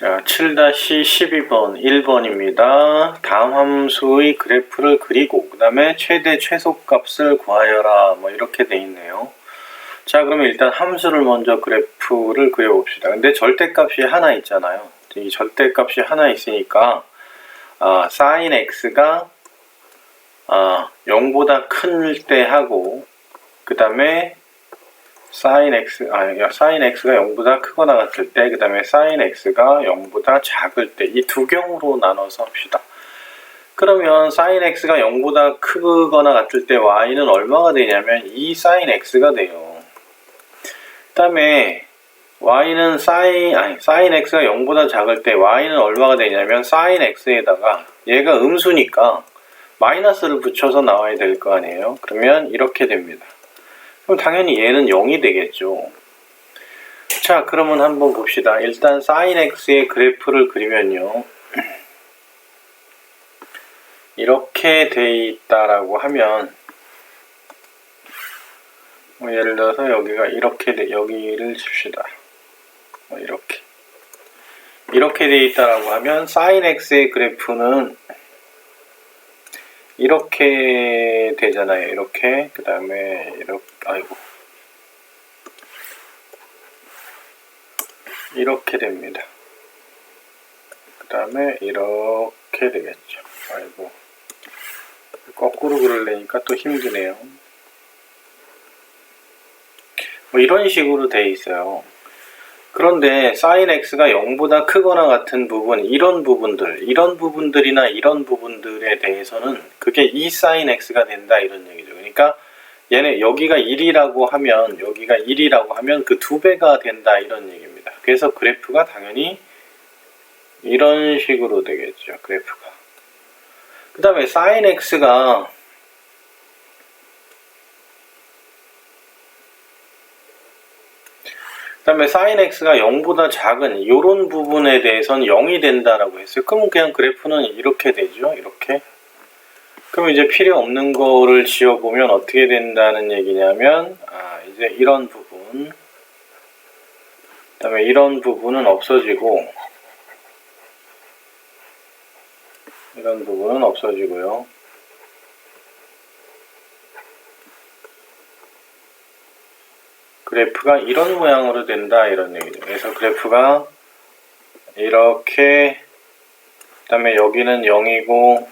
자, 7-12번 1번입니다. 다음 함수의 그래프를 그리고 그 다음에 최대 최소값을 구하여라 뭐 이렇게 돼 있네요. 자 그러면 일단 함수를 먼저 그래프를 그려봅시다. 근데 절대값이 하나 있잖아요. 이 절대값이 하나 있으니까 아, sin x가 아, 0보다 큰때 하고 그 다음에 sin x 아 sin x가 0보다 크거나 같을 때, 그 다음에 sin x가 0보다 작을 때 이 두 경우로 나눠서 합시다. 그러면 sin x가 0보다 크거나 같을 때 y는 얼마가 되냐면 2 sin x가 돼요. 그 다음에 y는 sin 아니 sin x가 0보다 작을 때 y는 얼마가 되냐면 sin x에다가 얘가 음수니까 마이너스를 붙여서 나와야 될 거 아니에요. 그러면 이렇게 됩니다. 그럼 당연히 얘는 0이 되겠죠. 자, 그러면 한번 봅시다. 일단 sin x의 그래프를 그리면요. 이렇게 돼 있다라고 하면 뭐 예를 들어서 여기가 이렇게 돼, 여기를 칩시다. 뭐 이렇게 이렇게 돼 있다라고 하면 sin x의 그래프는 이렇게 되잖아요. 이렇게 그 다음에 이렇게 아이고 이렇게 됩니다. 그 다음에 이렇게 되겠죠. 아이고 거꾸로 그리려니까 또 힘드네요. 뭐 이런 식으로 돼 있어요. 그런데 sin x가 0보다 크거나 같은 부분, 이런 부분들, 이런 부분들이나 이런 부분들에 대해서는 그게 2 sin x가 된다 이런 얘기죠. 그러니까 얘네 여기가 1이라고 하면 여기가 1이라고 하면 그 두 배가 된다 이런 얘기입니다. 그래서 그래프가 당연히 이런 식으로 되겠죠. 그래프가. 그 다음에 sin x가 다음에 sin x가 0보다 작은 이런 부분에 대해서는 0이 된다라고 했어요. 그러면 그냥 그래프는 이렇게 되죠. 이렇게. 그럼 이제 필요 없는 거를 지워보면 어떻게 된다는 얘기냐면, 아, 이제 이런 부분, 그 다음에 이런 부분은 없어지고, 이런 부분은 없어지고요. 그래프가 이런 모양으로 된다 이런 얘기죠. 그래서 그래프가 이렇게 그다음에 여기는 0이고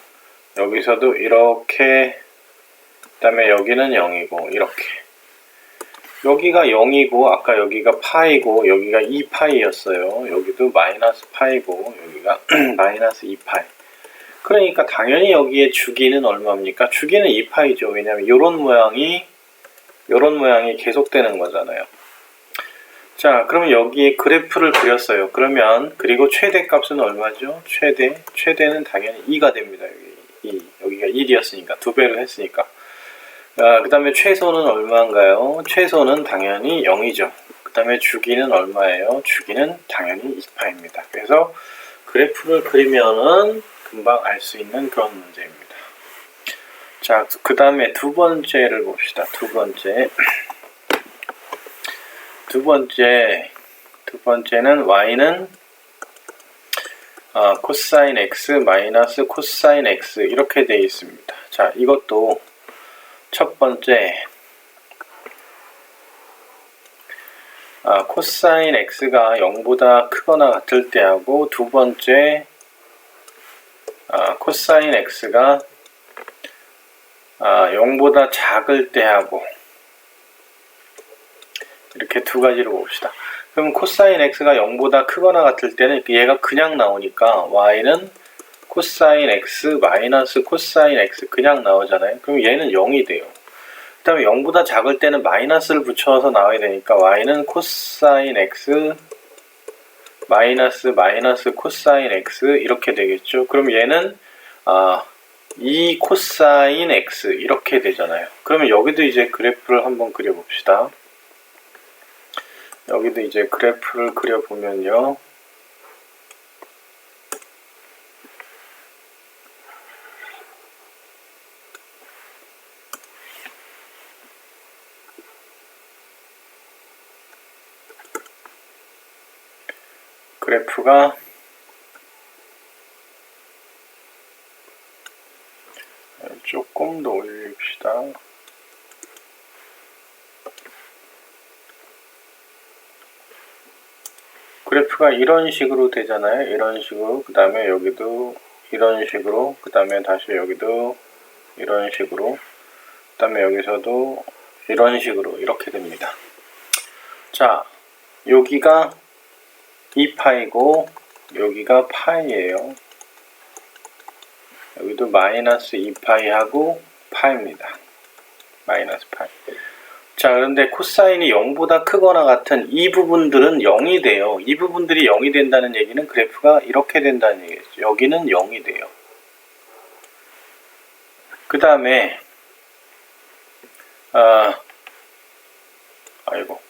여기서도 이렇게 그다음에 여기는 0이고 이렇게 여기가 0이고 아까 여기가 파이고 여기가 2파이였어요. 여기도 마이너스 파이고 여기가 마이너스 2파이 그러니까 당연히 여기에 주기는 얼마입니까? 주기는 2파이죠. 왜냐하면 이런 모양이 이런 모양이 계속되는 거잖아요. 자, 그러면 여기에 그래프를 그렸어요. 그러면 그리고 최대 값은 얼마죠? 최대 최대는 당연히 2가 됩니다. 여기 2. 여기가 1이었으니까 두 배를 했으니까. 아, 그 다음에 최소는 얼마인가요? 최소는 당연히 0이죠. 그 다음에 주기는 얼마예요? 주기는 당연히 2파입니다. 그래서 그래프를 그리면은 금방 알 수 있는 그런 문제입니다. 자, 그 다음에 두 번째를 봅시다. 두 번째. 두 번째, 두 번째는 y는 아, 코사인 x 마이너스 코사인 x 이렇게 되어 있습니다. 자, 이것도 첫 번째 아, 코사인 x가 0보다 크거나 같을 때하고 두 번째 아, 코사인 x가 아, 0보다 작을 때 하고 이렇게 두 가지로 봅시다. 그럼 코사인 x가 0보다 크거나 같을 때는 얘가 그냥 나오니까 y는 코사인 x 마이너스 코사인 x 그냥 나오잖아요. 그럼 얘는 0이 돼요. 그 다음에 0보다 작을 때는 마이너스를 붙여서 나와야 되니까 y는 코사인 x 마이너스 마이너스 코사인 x 이렇게 되겠죠. 그럼 얘는 아, 2 코사인 x 이렇게 되잖아요. 그러면 여기도 이제 그래프를 한번 그려봅시다. 여기도 이제 그래프를 그려보면요. 그래프가 좀더 올립시다. 그래프가 이런 식으로 되잖아요. 이런 식으로. 그 다음에 여기도 이런 식으로. 그 다음에 다시 여기도 이런 식으로. 그 다음에 여기서도 이런 식으로 이렇게 됩니다. 자, 여기가 2파이고 여기가 파이예요. 여기도 마이너스 2파이하고 파입니다. 마이너스 파이. 자, 그런데 코사인이 0보다 크거나 같은 이 부분들은 0이 돼요. 이 부분들이 0이 된다는 얘기는 그래프가 이렇게 된다는 얘기죠. 여기는 0이 돼요. 그 다음에, 아, 아이고.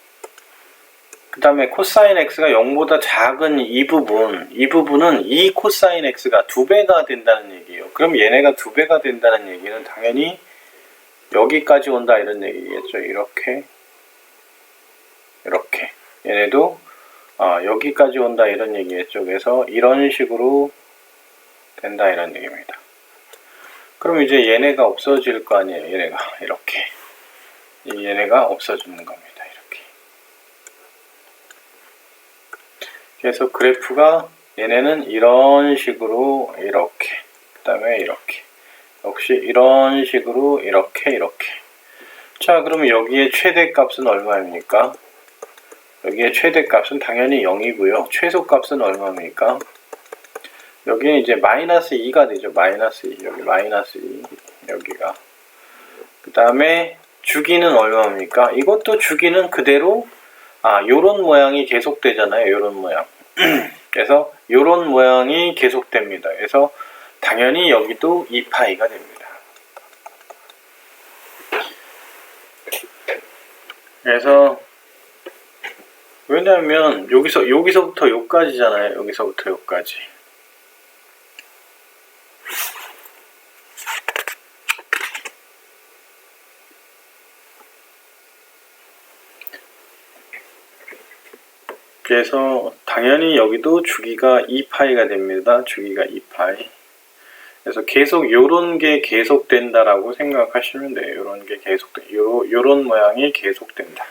그 다음에 코사인 x가 0보다 작은 이 부분, 이 부분은 이 코사인 x가 두 배가 된다는 얘기예요. 그럼 얘네가 두 배가 된다는 얘기는 당연히 여기까지 온다 이런 얘기겠죠. 이렇게 이렇게 얘네도 아, 여기까지 온다 이런 얘기겠죠. 그래서 이런 식으로 된다 이런 얘기입니다. 그럼 이제 얘네가 없어질 거 아니에요. 얘네가 이렇게 이 얘네가 없어지는 겁니다. 이렇게 그래서 그래프가 얘네는 이런 식으로 이렇게 그 다음에 이렇게. 역시 이런 식으로 이렇게 이렇게. 자 그러면 여기에 최대값은 얼마입니까? 여기에 최대값은 당연히 0이고요. 최소값은 얼마입니까? 여기는 이제 마이너스 2가 되죠. 마이너스 2 여기 마이너스 2 여기가. 그 다음에 주기는 얼마입니까? 이것도 주기는 그대로 아 요런 모양이 계속되잖아요. 요런 모양. 그래서 요런 모양이 계속됩니다. 그래서 당연히 여기도 2파이가 됩니다. 그래서 왜냐하면 여기서 여기서부터 여기까지잖아요. 여기서부터 여기까지. 그래서 당연히 여기도 주기가 2파이가 됩니다. 주기가 2파이. 그래서 계속 요런 게 계속된다라고 생각하시면 돼요. 요런 게 계속돼. 요 요런 모양이 계속된다.